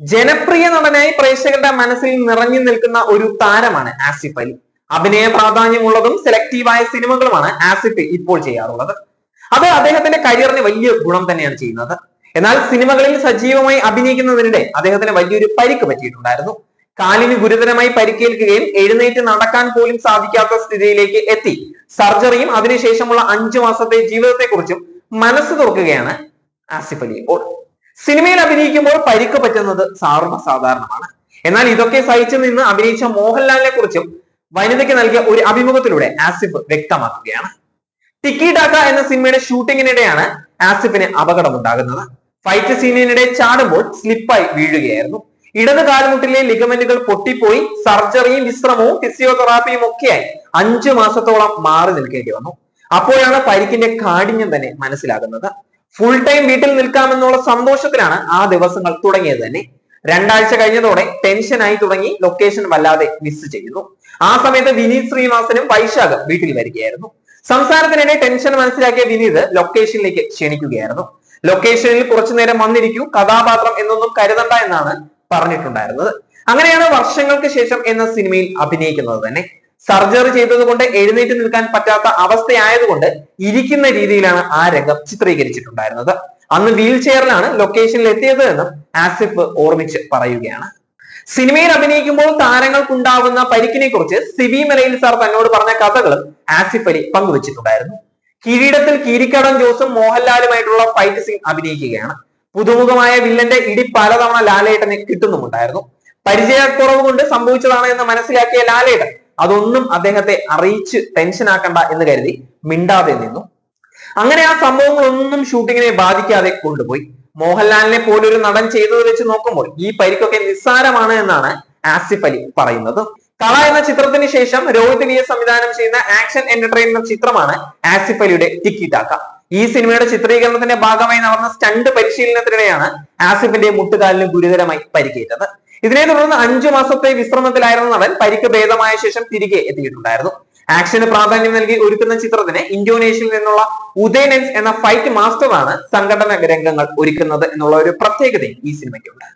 ജനപ്രിയ നടനായി പ്രേക്ഷകരുടെ മനസ്സിൽ നിറഞ്ഞു നിൽക്കുന്ന ഒരു താരമാണ് ആസിഫ് അലി. അഭിനയ പ്രാധാന്യമുള്ളതും സെലക്റ്റീവായ സിനിമകളുമാണ് ആസിഫ് ഇപ്പോൾ ചെയ്യാറുള്ളത്. അത് അദ്ദേഹത്തിന്റെ കരിയറിന് വലിയ ഗുണം തന്നെയാണ് ചെയ്യുന്നത്. എന്നാൽ സിനിമകളിൽ സജീവമായി അഭിനയിക്കുന്നതിനിടെ അദ്ദേഹത്തിന് വലിയൊരു പരിക്ക് പറ്റിയിട്ടുണ്ടായിരുന്നു. കാലിന് ഗുരുതരമായി പരിക്കേൽക്കുകയും എഴുന്നേറ്റ് നടക്കാൻ പോലും സാധിക്കാത്ത സ്ഥിതിയിലേക്ക് എത്തി. സർജറിയും അതിനുശേഷമുള്ള അഞ്ചു മാസത്തെ ജീവിതത്തെക്കുറിച്ചും മനസ്സ് തുറക്കുകയാണ് ആസിഫ് അലി ഇപ്പോൾ. സിനിമയിൽ അഭിനയിക്കുമ്പോൾ പരിക്ക് പറ്റുന്നത് സാധാരണമാണ് എന്നാൽ ഇതൊക്കെ സഹിച്ചു നിന്ന് അഭിനയിച്ച മോഹൻലാലിനെ കുറിച്ചും വനിതയ്ക്ക് നൽകിയ ഒരു അഭിമുഖത്തിലൂടെ ആസിഫ് വ്യക്തമാക്കുകയാണ്. ടിക്കി ടാക്ക എന്ന സിനിമയുടെ ഷൂട്ടിങ്ങിനിടെയാണ് ആസിഫിന് അപകടമുണ്ടാകുന്നത്. ഫൈറ്റ് സീനിനിടെ ചാടുമ്പോൾ സ്ലിപ്പായി വീഴുകയായിരുന്നു. ഇടത് കാൽമുട്ടിലെ ലിഗമെന്റുകൾ പൊട്ടിപ്പോയി സർജറിയും വിശ്രമവും ഫിസിയോതെറാപ്പിയും ഒക്കെയായി അഞ്ചു മാസത്തോളം മാറി നിൽക്കേണ്ടി വന്നു. അപ്പോഴാണ് പരിക്കിന്റെ കാഠിന്യം തന്നെ മനസ്സിലാകുന്നത്. ഫുൾ ടൈം വീട്ടിൽ നിൽക്കാമെന്നുള്ള സന്തോഷത്തിലാണ് ആ ദിവസങ്ങൾ തുടങ്ങിയത് തന്നെ. രണ്ടാഴ്ച കഴിഞ്ഞതോടെ ടെൻഷനായി തുടങ്ങി. ലൊക്കേഷൻ വല്ലാതെ മിസ് ചെയ്യുന്നു. ആ സമയത്ത് വിനീത് ശ്രീനിവാസനും വൈശാഖും വീട്ടിൽ വരികയായിരുന്നു. സംസാരത്തിനിടെ ടെൻഷൻ മനസ്സിലാക്കിയ വിനീത് ലൊക്കേഷനിലേക്ക് ക്ഷണിക്കുകയായിരുന്നു. ലൊക്കേഷനിൽ കുറച്ചു നേരം വന്നിരിക്കൂ കഥാപാത്രം എന്നൊന്നും കരുതണ്ട എന്നാണ് പറഞ്ഞിട്ടുണ്ടായിരുന്നത്. അങ്ങനെയാണ് വർഷങ്ങൾക്ക് ശേഷം എന്ന സിനിമയിൽ അഭിനയിക്കുന്നത് തന്നെ. സർജറി ചെയ്തതുകൊണ്ട് എഴുന്നേറ്റ് നിൽക്കാൻ പറ്റാത്ത അവസ്ഥയായതുകൊണ്ട് ഇരിക്കുന്ന രീതിയിലാണ് ആ രംഗം ചിത്രീകരിച്ചിട്ടുണ്ടായിരുന്നത്. അന്ന് വീൽ ചെയറിലാണ് ലൊക്കേഷനിൽ എത്തിയത് എന്നും ആസിഫ് ഓർമ്മിച്ച് പറയുകയാണ്. സിനിമയിൽ അഭിനയിക്കുമ്പോൾ താരങ്ങൾക്കുണ്ടാവുന്ന പരിക്കിനെ കുറിച്ച് സിബി മലയിൽ സാർ തന്നോട് പറഞ്ഞ കഥകളും ആസിഫ് അലി പങ്കുവച്ചിട്ടുണ്ടായിരുന്നു. കിരീടത്തിൽ കീരിക്കടം ജോസും മോഹൻലാലുമായിട്ടുള്ള ഫൈറ്റ് സീൻ അഭിനയിക്കുകയാണ്. പുതുമുഖമായ വില്ലന്റെ ഇടി പലതവണ ലാലേട്ടനെ കിട്ടുന്നുമുണ്ടായിരുന്നു. പരിചയക്കുറവ് കൊണ്ട് സംഭവിച്ചതാണ് എന്ന് മനസ്സിലാക്കിയ ലാലേട്ടൻ അതൊന്നും അദ്ദേഹത്തെ അറിയിച്ച് ടെൻഷൻ ആക്കണ്ട എന്ന് കരുതി മിണ്ടാതെ നിന്നു. അങ്ങനെ ആ സംഭവങ്ങളൊന്നും ഷൂട്ടിങ്ങിനെ ബാധിക്കാതെ കൊണ്ടുപോയി. മോഹൻലാലിനെ പോലൊരു നടൻ ചെയ്തത് വെച്ച് നോക്കുമ്പോൾ ഈ പരിക്കൊക്കെ നിസ്സാരമാണ് എന്നാണ് ആസിഫ് അലി പറയുന്നത്. കള എന്ന ചിത്രത്തിന് ശേഷം രോഹിത് വിയെ സംവിധാനം ചെയ്യുന്ന ആക്ഷൻ എന്റർടൈൻമെന്റ് ചിത്രമാണ് ആസിഫ് അലിയുടെ ടിക്കി ടാക്ക ഈ സിനിമയുടെ ചിത്രീകരണത്തിന്റെ ഭാഗമായി നടന്ന സ്റ്റണ്ട് പരിശീലനത്തിനിടെയാണ് ആസിഫിന്റെ മുട്ടുകാലിന് ഗുരുതരമായി പരിക്കേറ്റത്. ഇതിനെ തുടർന്ന് അഞ്ചു മാസത്തെ വിശ്രമത്തിലായിരുന്ന നടൻ പരിക്ക് ഭേദമായ ശേഷം തിരികെ എത്തിയിട്ടുണ്ടായിരുന്നു. ആക്ഷന് പ്രാധാന്യം നൽകി ഒരുക്കുന്ന ചിത്രത്തിന് ഇന്തോനേഷ്യയിൽ നിന്നുള്ള ഉദയനൻസ് എന്ന ഫൈറ്റ് മാസ്റ്ററാണ് സംഘടന രംഗങ്ങൾ ഒരുക്കുന്നത് എന്നുള്ള ഒരു പ്രത്യേകതയും ഈ സിനിമയ്ക്കുണ്ട്.